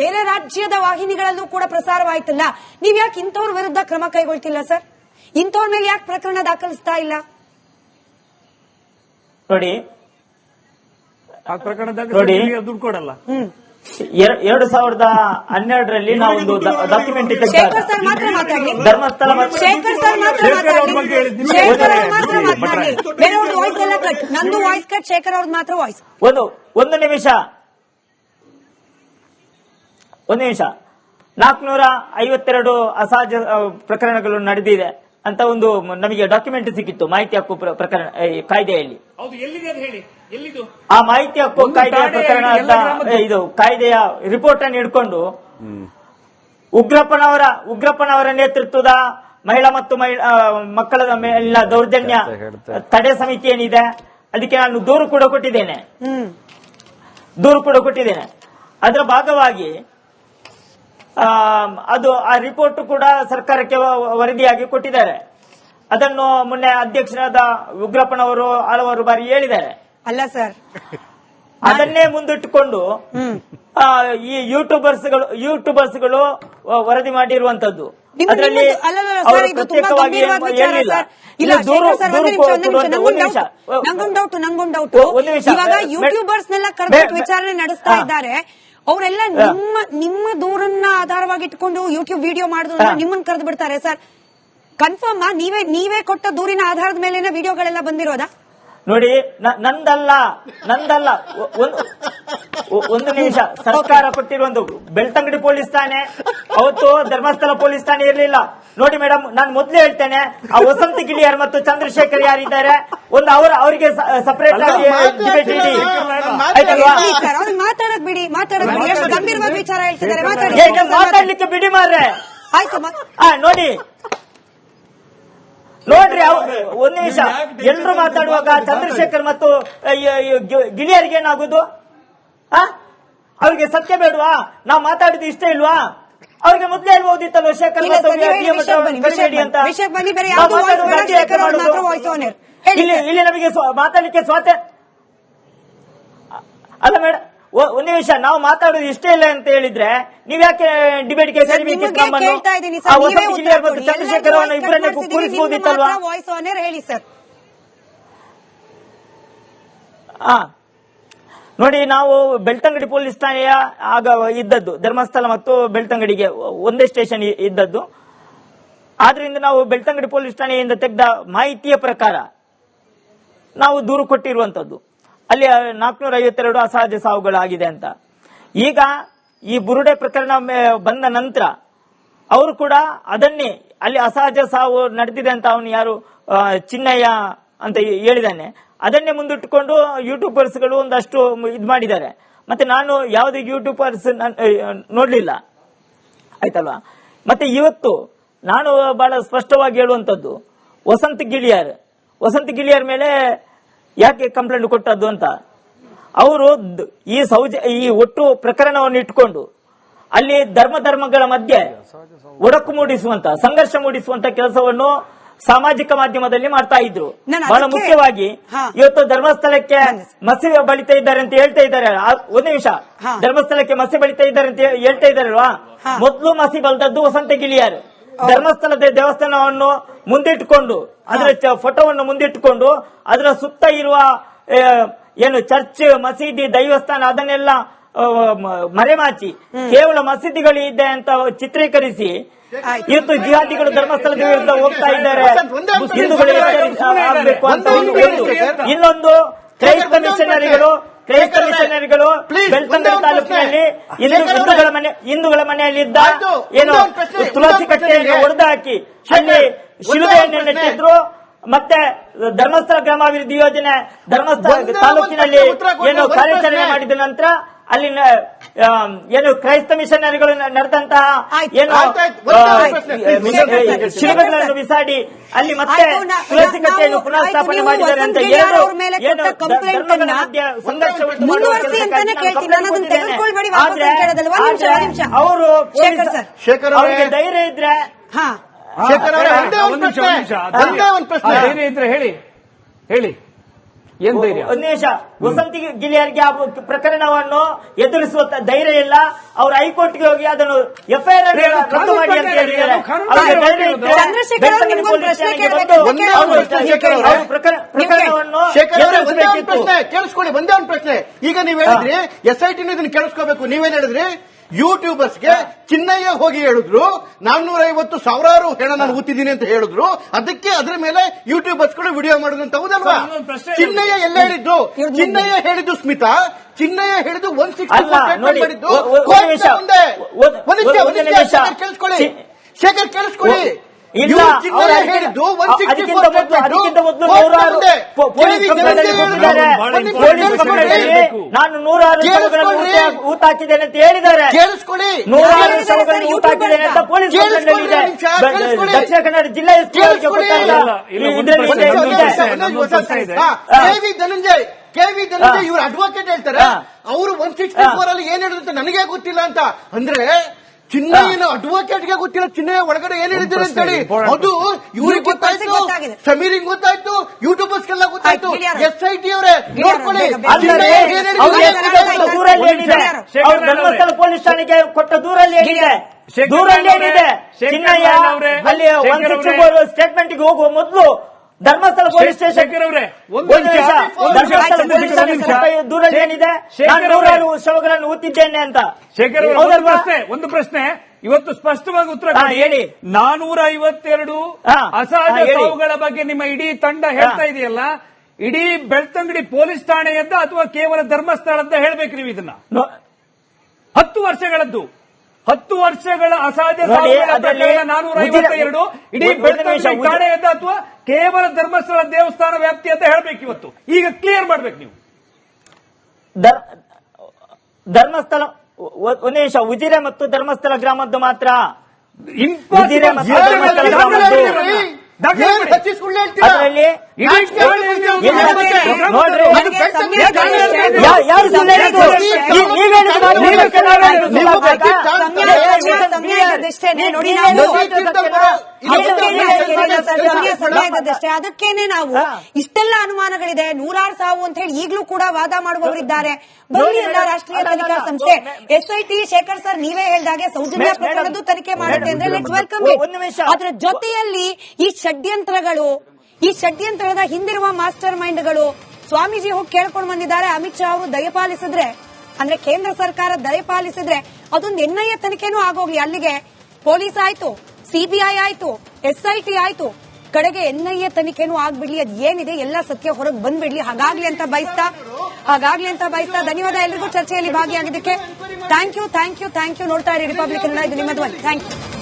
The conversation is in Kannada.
ಬೇರೆ ರಾಜ್ಯದ ವಾಹಿನಿಗಳಲ್ಲೂ ಕೂಡ ಪ್ರಸಾರವಾಯ್ತಲ್ಲ. ನೀವ್ ಯಾಕೆ ಇಂಥವ್ರ ವಿರುದ್ಧ ಕ್ರಮ ಕೈಗೊಳ್ತಿಲ್ಲ ಸರ್? ಇಂಥವ್ರ ಮೇಲೆ ಯಾಕೆ ಪ್ರಕರಣ ದಾಖಲಿಸ್ತಾ ಇಲ್ಲ? ನೋಡಿ. ದುಡ್ಡು ಕೊಡಲ್ಲ. ಎರಡು ಸಾವಿರದ ಹನ್ನೆರಡರಲ್ಲಿ ನಾವು ಒಂದು ಡಾಕ್ಯುಮೆಂಟ್ ಶೇಖರ್ ಸರ್ ಮಾತ್ರ ಮಾತಾಡ್ಲಿ ಧರ್ಮಸ್ಥಳ ಶೇಖರ್ ಸರ್ ಮಾತ್ರ ಶೇಖರ್ ಅವ್ರ ಬಗ್ಗೆ ಹೇಳಿದ್ದು ಶೇಖರ್ ಅವ್ರು ಗೊತ್ತಿದೆ. ಮಾತ್ರ ಮಾತಾಡ್ಲಿ ವಾಯ್ಸ್ ಕಟ್ ನಂದು ವಾಯ್ಸ್ ಕಟ್ ಶೇಖರ್ ಅವ್ರದ್ದು ಮಾತ್ರ ವಾಯ್ಸ್ ಒಂದು ಒಂದು ನಿಮಿಷ. ಒಂದು ನಿಮಿಷ. ನಾಲ್ಕುನೂರ ಐವತ್ತೆರಡು ಅಸಹಜ ಪ್ರಕರಣಗಳು ನಡೆದಿದೆ ಅಂತ ಒಂದು ನಮಗೆ ಡಾಕ್ಯುಮೆಂಟ್ ಸಿಕ್ಕಿತ್ತು ಮಾಹಿತಿ ಹಕ್ಕು ಪ್ರಕರಣ ಈ ಕಾಯ್ದೆಯಲ್ಲಿ. ಹೌದು ಎಲ್ಲಿದೆ ಅದು ಹೇಳಿ? ಎಲ್ಲಿದು? ಆ ಮಾಹಿತಿ ಹಕ್ಕು ಕಾಯ್ದೆ ಪ್ರಕರಣ ಎಲ್ಲ ಇದು ಕಾಯ್ದೆಯ ರಿಪೋರ್ಟ್ ಅನ್ನು ಹಿಡ್ಕೊಂಡು ಉಗ್ರಪ್ಪನವರ ಉಗ್ರಪ್ಪನವರ ನೇತೃತ್ವದ ಮಹಿಳಾ ಮತ್ತು ಮಕ್ಕಳ ಮೇಲಿನ ದೌರ್ಜನ್ಯ ತಡೆ ಸಮಿತಿ ಏನಿದೆ ಅದಕ್ಕೆ ನಾನು ದೂರು ಕೂಡ ಕೊಟ್ಟಿದ್ದೇನೆ. ಹ್ಮ್. ದೂರು ಕೂಡ ಕೊಟ್ಟಿದ್ದೇನೆ. ಅದರ ಭಾಗವಾಗಿ ಅದು ಆ ರಿಪೋರ್ಟ್ ಕೂಡ ಸರ್ಕಾರಕ್ಕೆ ವರದಿಯಾಗಿ ಕೊಟ್ಟಿದ್ದಾರೆ. ಅದನ್ನು ಮೊನ್ನೆ ಅಧ್ಯಕ್ಷರಾದ ಉಗ್ರಪ್ಪನವರು ಹಲವಾರು ಬಾರಿ ಹೇಳಿದ್ದಾರೆ. ಅಲ್ಲ ಸರ್. ಅದನ್ನೇ ಮುಂದಿಟ್ಟುಕೊಂಡು ಈ ಯೂಟ್ಯೂಬರ್ಸ್ಗಳು ಯೂಟ್ಯೂಬರ್ಸ್ಗಳು ವರದಿ ಮಾಡಿರುವಂತದ್ದು. ಅದರಲ್ಲಿ ಪ್ರತ್ಯೇಕವಾಗಿ ಹೇಳಿಲ್ಲ ನಂಗೊಂದು ಡೌಟ್, ನಂಗೊಂದು ಡೌಟ್. ಇವಾಗ ಯೂಟ್ಯೂಬರ್ಸ್ ನೆಲ್ಲ ಕರೆದು ವಿಚಾರಣೆ ನಡೆಸ್ತಾ ಇದ್ದಾರೆ. ಅವರೆಲ್ಲ. ನಿಮ್ಮ ನಿಮ್ಮ ದೂರನ್ನ ಆಧಾರವಾಗಿ ಇಟ್ಕೊಂಡು ಯೂಟ್ಯೂಬ್ ವಿಡಿಯೋ ಮಾಡಿದ್ರು. ನಿಮ್ಮನ್ನ ಕರೆದು ಬಿಡ್ತಾರೆ ಸರ್ ಕನ್ಫರ್ಮ್ ನೀವೇ ನೀವೇ ಕೊಟ್ಟ ದೂರಿನ ಆಧಾರದ ಮೇಲೆನೆ ವಿಡಿಯೋಗಳೆಲ್ಲ ಬಂದಿರೋದಾ ನೋಡಿ ನಂದಲ್ಲ ನಂದಲ್ಲ. ಒಂದು ಒಂದು ನಿಮಿಷ. ಸರ್ಕಾರ ಒಂದು ಬೆಳ್ತಂಗಡಿ ಪೊಲೀಸ್ ಠಾಣೆ ಅವತ್ತು ಧರ್ಮಸ್ಥಳ ಪೊಲೀಸ್ ಠಾಣೆ ಇರಲಿಲ್ಲ. ನೋಡಿ ಮೇಡಮ್ ನಾನು ಮೊದ್ಲು ಹೇಳ್ತೇನೆ ಆ ವಸಂತ ಗಿಳಿಯರ್ ಮತ್ತು ಚಂದ್ರಶೇಖರ್ ಯಾರಿದ್ದಾರೆ ಒಂದು ಅವರ ಅವರಿಗೆ ಸಪರೇಟ್ ಆಗಿ ಡಿಬೇಟ್ ಇಡಿ. ಮಾತಾಡಕ್ ಬಿಡಿ ಮಾತಾಡಕ್ ಮಾತಾಡ್ಲಿಕ್ಕೆ ಬಿಡಿ ಮಾರ್ರೆ? ಆಯ್ತು ನೋಡಿ. ನೋಡ್ರಿ ಒಂದ್ ನಿಮಿಷ. ಎಲ್ರು ಮಾತಾಡುವಾಗ ಚಂದ್ರಶೇಖರ್ ಮತ್ತು ಗಿಳಿಯರಿಗೆ ಏನಾಗುದು? ಆ? ಅವ್ರಿಗೆ ಸತ್ಯ ಬೇಡವಾ? ನಾವ್ ಮಾತಾಡಿದ್ದು ಇಷ್ಟ ಇಲ್ವಾ? ಅವ್ರಿಗೆ ಮೊದ್ಲೇ ಹೇಳ್ಬೋದಿತ್ತಲ್ವ ಶೇಖರ್ ಅಂತ. ಇಲ್ಲಿ ನಮಗೆ ಮಾತಾಡಲಿಕ್ಕೆ ಮಾತಾಡ್ಲಿಕ್ಕೆ ಸ್ವಾತ ಅಲ್ಲ ಮೇಡಮ್ ಒಂದ್ ನಿಮಿಷ ನಾವು ಮಾತಾಡೋದು ಇಷ್ಟೇ ಇಲ್ಲ ಅಂತ ಹೇಳಿದ್ರೆ ನೀವ್ ಯಾಕೆ ಕೊಡಿ. ಚಂದ್ರಶೇಖರ್ ಅವರನ್ನ ಇಬ್ಬರನ್ನೇ ಕೂರಿಸಬಹುದಿತ್ತಲ್ವಾ ಹೇಳಿ ಸರ್? ಆ ನೋಡಿ ನಾವು ಬೆಳ್ತಂಗಡಿ ಪೊಲೀಸ್ ಠಾಣೆಯ ಆಗ ಇದ್ದದ್ದು ಧರ್ಮಸ್ಥಳ ಮತ್ತು ಬೆಳ್ತಂಗಡಿಗೆ ಒಂದೇ ಸ್ಟೇಷನ್ ಇದ್ದದ್ದು. ಆದ್ರಿಂದ ನಾವು ಬೆಳ್ತಂಗಡಿ ಪೊಲೀಸ್ ಠಾಣೆಯಿಂದ ತೆಗೆದ ಮಾಹಿತಿಯ ಪ್ರಕಾರ ನಾವು ದೂರು ಕೊಟ್ಟಿರುವಂತದ್ದು. ಅಲ್ಲಿ ನಾಲ್ಕನೂರ ಐವತ್ತೆರಡು ಅಸಹಜ ಸಾವುಗಳಾಗಿದೆ ಅಂತ. ಈಗ ಈ ಬುರುಡೆ ಪ್ರಕರಣ ಬಂದ ನಂತರ ಅವರು ಕೂಡ ಅದನ್ನೇ, ಅಲ್ಲಿ ಅಸಹಜ ಸಾವು ನಡೆದಿದೆ ಅಂತ ಅವನು ಯಾರು ಚಿನ್ನಯ್ಯ ಅಂತ ಹೇಳಿದಾನೆ ಅದನ್ನೇ ಮುಂದಿಟ್ಟುಕೊಂಡು ಯೂಟ್ಯೂಬರ್ಸ್ಗಳು ಒಂದಷ್ಟು ಇದು ಮಾಡಿದ್ದಾರೆ. ಮತ್ತೆ ನಾನು ಯಾವುದೇ ಯೂಟ್ಯೂಬರ್ಸ್ ನೋಡಲಿಲ್ಲ. ಆಯ್ತಲ್ವಾ? ಮತ್ತೆ ಇವತ್ತು ನಾನು ಬಹಳ ಸ್ಪಷ್ಟವಾಗಿ ಹೇಳುವಂತದ್ದು ವಸಂತ ಗಿಳಿಯರ್. ವಸಂತ ಗಿಳಿಯರ್ ಮೇಲೆ ಯಾಕೆ ಕಂಪ್ಲೇಂಟ್ ಕೊಟ್ಟದ್ದು ಅಂತ? ಅವರು ಈ ಸೌಜ ಈ ಒಟ್ಟು ಪ್ರಕರಣವನ್ನು ಇಟ್ಕೊಂಡು ಅಲ್ಲಿ ಧರ್ಮ ಧರ್ಮಗಳ ಮಧ್ಯೆ ಒಡಕು ಮೂಡಿಸುವಂತ ಸಂಘರ್ಷ ಮೂಡಿಸುವಂತ ಕೆಲಸವನ್ನು ಸಾಮಾಜಿಕ ಮಾಧ್ಯಮದಲ್ಲಿ ಮಾಡ್ತಾ ಇದ್ರು. ಬಹಳ ಮುಖ್ಯವಾಗಿ ಇವತ್ತು ಧರ್ಮಸ್ಥಳಕ್ಕೆ ಮಸಿ ಬಳಿತಾ ಇದ್ದಾರೆ ಅಂತ ಹೇಳ್ತಾ ಇದ್ದಾರೆ. ಒಂದು ನಿಮಿಷ. ಧರ್ಮಸ್ಥಳಕ್ಕೆ ಮಸಿ ಬಳಿತಾ ಇದ್ದಾರೆ ಅಂತ ಹೇಳ್ತಾ ಇದ್ದಾರಲ್ವಾ. ಮೊದಲು ಮಸಿ ಬಲ್ದದ್ದು ವಸಂತ ಗಿಳಿಯಾರು. ಧರ್ಮಸ್ಥಳದ ದೇವಸ್ಥಾನವನ್ನು ಮುಂದಿಟ್ಟುಕೊಂಡು ಅದರ ಫೋಟೋವನ್ನು ಮುಂದಿಟ್ಟುಕೊಂಡು ಅದರ ಸುತ್ತ ಇರುವ ಏನು ಚರ್ಚ್ ಮಸೀದಿ ದೈವಸ್ಥಾನ ಅದನ್ನೆಲ್ಲ ಮರೆಮಾಚಿ ಕೇವಲ ಮಸೀದಿಗಳು ಇದೆ ಅಂತ ಚಿತ್ರೀಕರಿಸಿ. ಇವತ್ತು ಜಿಹಾದಿಗಳು ಧರ್ಮಸ್ಥಳದ ವಿರುದ್ಧ ಹೋಗ್ತಾ ಇದ್ದಾರೆ. ಹಿಂದೂಗಳು. ಇನ್ನೊಂದು ಕ್ರೈಸ್ತ ಮಿಷನರಿಗಳು ಕ್ರೈಸ್ತ ಬೆಳ್ತಂಗಡಿ ತಾಲೂಕಿನಲ್ಲಿ. ಹಿಂದೂಗಳ ಮನೆ ಹಿಂದೂಗಳ ಮನೆಯಲ್ಲಿದ್ದ ಇದ್ದ ಏನು ತುಳಸಿ ಕಟ್ಟೆಯಲ್ಲಿ ಕಟ್ಟೆಯನ್ನು ಹೊಡೆದು ಹಾಕಿ ಅಲ್ಲಿ ಶಿಲುಬೆಯನ್ನು ನೆಟ್ಟಿದ್ರು ಮತ್ತೆ ಧರ್ಮಸ್ಥಳ ಗ್ರಾಮಾಭಿವೃದ್ಧಿ ಯೋಜನೆ ಧರ್ಮಸ್ಥಳ ತಾಲೂಕಿನಲ್ಲಿ ಏನು ಕಾರ್ಯಾಚರಣೆ ಮಾಡಿದ ನಂತರ ಅಲ್ಲಿನ ಏನು ಕ್ರೈಸ್ತ ಮಿಷನರಿಗಳು ನಡೆದಂತಹ ಏನು ಬಿಸಾಡಿ ಅಲ್ಲಿ ಮತ್ತೆ ತುಳಸಿ ಕಟ್ಟೆಯನ್ನು ಪುನಃಸ್ಥಾಪನೆ ಪುನಃ ಸ್ಥಾಪನೆ ನೀವು ಮಾಡಿದ್ದಾರೆ ಅಂತ ಏನು ಅವ್ರ ಸಂಘರ್ಷ ಆದ್ರೆ. ಅವರಿಗೆ ಧೈರ್ಯ ಇದ್ರೆ ಹಾ. ಶೇಖರ್ ಅವರೇ, ಒಂದೇ ಪ್ರಶ್ನೆ. ಧೈರ್ಯ ಇದ್ರೆ ಹೇಳಿ. ಹೇಳಿ. ಏನ್ ಧೈರ್ಯ? ಒಂದು ನಿಮಿಷ. ವಸಂತಿ ಗಿಳಿಯರಿಗೆ ಆ ಪ್ರಕರಣವನ್ನು ಎದುರಿಸುವ ಧೈರ್ಯ ಇಲ್ಲ. ಅವರು ಹೈಕೋರ್ಟ್ಗೆ ಹೋಗಿ ಅದನ್ನು ಎಫ್ಐಆರ್ ರದ್ದು ಮಾಡಿ ಅಂತ ಹೇಳಿದ್ದಾರೆ. ಪ್ರಶ್ನೆ ಪ್ರಕರಣವನ್ನು ಕೇಳಿಸ್ಕೊಳ್ಳಿ ಒಂದೇ ಒಂದು ಪ್ರಶ್ನೆ. ಈಗ ನೀವ್ ಹೇಳಿದ್ರಿ ಎಸ್ ಐ ಟಿ ಇದನ್ನ ಕೇಳಿಸ್ಕೋಬೇಕು. ನೀವೇನ್ ಹೇಳಿದ್ರಿ? ಯೂಟ್ಯೂಬರ್ಸ್ಗೆ ಚಿನ್ನಯ್ಯ ಹೋಗಿ ಹೇಳಿದ್ರು ನಾನ್ನೂರ ಐವತ್ತು ಸಾವಿರಾರು ಹೆಣ ನಾನು ಊತಿದ್ದೀನಿ ಅಂತ ಹೇಳಿದ್ರು ಅದಕ್ಕೆ ಅದ್ರ ಮೇಲೆ ಯೂಟ್ಯೂಬರ್ಸ್ಗಳು ವಿಡಿಯೋ ಮಾಡಿದ್ರು ಅಂತ ಹೌದಲ್ವಾ. ಚಿನ್ನಯ್ಯ ಎಲ್ಲ ಹೇಳಿದ್ರು ಚಿನ್ನಯ್ಯ ಹೇಳಿದ್ದು ಸ್ಮಿತಾ ಚಿನ್ನಯ್ಯ ಹೇಳಿದ್ದು ಒನ್ ಸಿಕ್ಸ್ಟಿ ಕೇಳಿಸ್ಕೊಳ್ಳಿ. ಶೇಖರ್ ಕೇಳಿಸ್ಕೊಳ್ಳಿ. ಇಲ್ಲ, ಅದಕ್ಕಿಂತ- ಹೇಳಿದ್ದು ಒನ್ ಸಿಕ್ಸ್ಟಿ ಮೊದಲು- ಅದಕ್ಕಿಂತ ಮೊದಲು ನೂರಾರು ಪೊಲೀಸ್ ಕಂಪ್ಲೇಂಟ್ ಕೇಳಿ, ಕೊಟ್ಟಿದ್ದಾರೆ. ಒಂದ್ ನಿಮಿಷ ಪೊಲೀಸ್ ಕಂಪ್ಲೇಂಟ್ ನಾನು ನೂರಾರು ಶವಗಳನ್ನು ಊತ- ಊತ ಹಾಕಿದ್ದೇನೆ ಅಂತ ಹೇಳಿದ್ದಾರೆ. ನೂರಾರು ಶವಗಳನ್ನು ಊತ ಹಾಕಿದ್ದೇನೆ ಅಂತ ಪೊಲೀಸ್ ಕಂಪ್ಲೇಂಟ್ ಇದೆ. ದಕ್ಷಿಣ ಕನ್ನಡ ಜಿಲ್ಲಾ ಧನಂಜಯ್ ಕೆವಿ ಧನಂಜಯ್ ಇವ್ರ ಅಡ್ವೊಕೇಟ್ ಹೇಳ್ತಾರೆ. ಅವರು ಒನ್ ಸಿಕ್ಸ್ಟಿ ಫೋರ್ ಅಲ್ಲಿ ಏನ್ ಹೇಳಿದ್ರು ಅಂತ ನನಗೆ ಗೊತ್ತಿಲ್ಲ ಅಂತ. ಅಂದ್ರೆ ಚಿನ್ನಯ್ಯನ ಅಡ್ವೊಕೇಟ್ಗೆ ಗೊತ್ತಿಲ್ಲ ಚಿನ್ನಯ್ಯ ಒಳಗಡೆ ಏನ್ ಹೇಳಿದ್ರು ಅಂತ ಹೇಳಿ ಅದು ಇವ್ರಿಗೆ ಗೊತ್ತಾಯ್ತು. ಸಮೀರಿಂಗ್ ಗೊತ್ತಾಯ್ತು ಯೂಟ್ಯೂಬರ್ಸ್ ಎಲ್ಲ ಗೊತ್ತಾಯ್ತು ಎಸ್ ಐ ಟಿ ಅವರೇ ನೋಡ್ಕೊಳ್ಳಿ. ಧರ್ಮಸ್ಥಳ ಪೊಲೀಸ್ ಠಾಣೆಗೆ ಕೊಟ್ಟ ದೂರಲ್ಲಿ ಏನಿದೆ? ದೂರಲ್ಲಿ ಏನಿದೆ ಚಿನ್ನಯ್ಯ ಅಲ್ಲಿ ಒನ್ ಶೇಖರ್ ಸಿಕ್ಸ್ಟಿ ಫೋರ್ ಸ್ಟೇಟ್ಮೆಂಟ್ಗೆ ಹೋಗುವ ಮೊದಲು ಧರ್ಮಸ್ಥಳ ಪೊಲೀಸ್ ಸ್ಟೇಷನ್ ಏನಿದೆ. ನೂರಾರು ಶವಗಳನ್ನು ಊತಿದ್ದೇನೆ ಅಂತ. ಶೇಖರ್ ಒಂದು ಪ್ರಶ್ನೆ ಒಂದು ಪ್ರಶ್ನೆ. ಇವತ್ತು ಸ್ಪಷ್ಟವಾಗಿ ಉತ್ತರ. ಹೇಳಿ. ನಾನೂರ ಐವತ್ತೆರಡು ಅಸಹಜ ಸಾವುಗಳ ಬಗ್ಗೆ ನಿಮ್ಮ ಇಡೀ ತಂಡ ಹೇಳ್ತಾ. ಇದೆಯಲ್ಲ? ಇಡೀ ಬೆಳ್ತಂಗಡಿ ಪೊಲೀಸ್ ಠಾಣೆ ಅಂತ ಅಥವಾ ಕೇವಲ ಧರ್ಮಸ್ಥಳ ಅಂತ ಹೇಳ್ಬೇಕು ನೀವು ಇದನ್ನ? ಹತ್ತು ವರ್ಷಗಳದ್ದು. ಹತ್ತು ವರ್ಷಗಳ ಅಸಹಜ ನೋಡಿ, ಸಾವುಗಳ ನಾನೂರ ಐವತ್ತೆರಡು ಇಡೀ ಬೆಳ್ತಂಗಡಿ ಠಾಣೆ ಅಂತ ಅಥವಾ ಕೇವಲ ಧರ್ಮಸ್ಥಳ ದೇವಸ್ಥಾನ ವ್ಯಾಪ್ತಿ ಅಂತ ಹೇಳ್ಬೇಕು ಇವತ್ತು. ಈಗ ಕ್ಲಿಯರ್ ಮಾಡ್ಬೇಕು ನೀವು. ಧರ್ಮಸ್ಥಳ ಒಂದು ನಿಮಿಷ ಉಜಿರೆ ಮತ್ತು ಧರ್ಮಸ್ಥಳ ಗ್ರಾಮದ್ದು ಮಾತ್ರ? ಅದರಲ್ಲಿ ನೋಡ್ರಿ? ಅದಕ್ಕೇನೆ ನಾವು. ಇಷ್ಟೆಲ್ಲ ಅನುಮಾನಗಳಿದೆ. ನೂರಾರು ಸಾವು ಅಂತ ಹೇಳಿ ಈಗಲೂ ಕೂಡ ವಾದ ಮಾಡುವವರಿದ್ದಾರೆ. ಬನ್ನಿ ಎಲ್ಲ ರಾಷ್ಟ್ರೀಯ ತನಿಖಾ ಸಂಸ್ಥೆ. ಎಸ್ಐಟಿ ಶೇಖರ್ ಸರ್ ನೀವೇ ಹೇಳಿದಾಗೆ ಸೌಜನ್ಯ ಪ್ರಕರಣದ್ದು ತನಿಖೆ ಮಾಡುತ್ತೆ ಅಂದ್ರೆ ಲೆಟ್ಸ್ ವೆಲ್ಕಮ್ ಅದರ ಜೊತೆಯಲ್ಲಿ ಈ ಷಡ್ಯಂತ್ರಗಳು ಈ ಷಡ್ಯಂತ್ರದ ಹಿಂದಿರುವ ಮಾಸ್ಟರ್ ಮೈಂಡ್ಗಳು ಸ್ವಾಮೀಜಿ ಹೋಗಿ ಕೇಳ್ಕೊಂಡು ಬಂದಿದ್ದಾರೆ. ಅಮಿತ್ ಶಾ ಅವರು ದಯಪಾಲಿಸಿದ್ರೆ ಅಂದ್ರೆ ಕೇಂದ್ರ ಸರ್ಕಾರ ದಯಪಾಲಿಸಿದ್ರೆ ಅದೊಂದು ಎನ್ಐಎ ತನಿಖೆನೂ ಆಗೋಗ್ಲಿ ಅಲ್ಲಿಗೆ. ಪೊಲೀಸ್ ಆಯ್ತು. ಸಿಬಿಐ ಆಯ್ತು, ಎಸ್ಐಟಿ ಆಯ್ತು, ಕಡೆಗೆ ಎನ್ಐಎ ತನಿಖೆನೂ ಆಗ್ಬಿಡ್ಲಿ, ಅದ್ ಏನಿದೆ ಎಲ್ಲ ಸತ್ಯ ಹೊರಗೆ ಬಂದ್ಬಿಡ್ಲಿ. ಹಾಗಾಗ್ಲಿ ಅಂತ ಬಯಸ್ತಾ, ಹಾಗಾಗ್ಲಿ ಅಂತ ಬಯಸ್ತಾ ಧನ್ಯವಾದ, ಎಲ್ರಿಗೂ ಚರ್ಚೆಯಲ್ಲಿ ಭಾಗಿಯಾಗಿದ್ದಕ್ಕೆ. Thank you thank you thank you ನೋಡ್ತಾ ಇರಿ ರಿಪಬ್ಲಿಕ್ ಇದು ನಿಮ್ಮದು ಥ್ಯಾಂಕ್ ಯು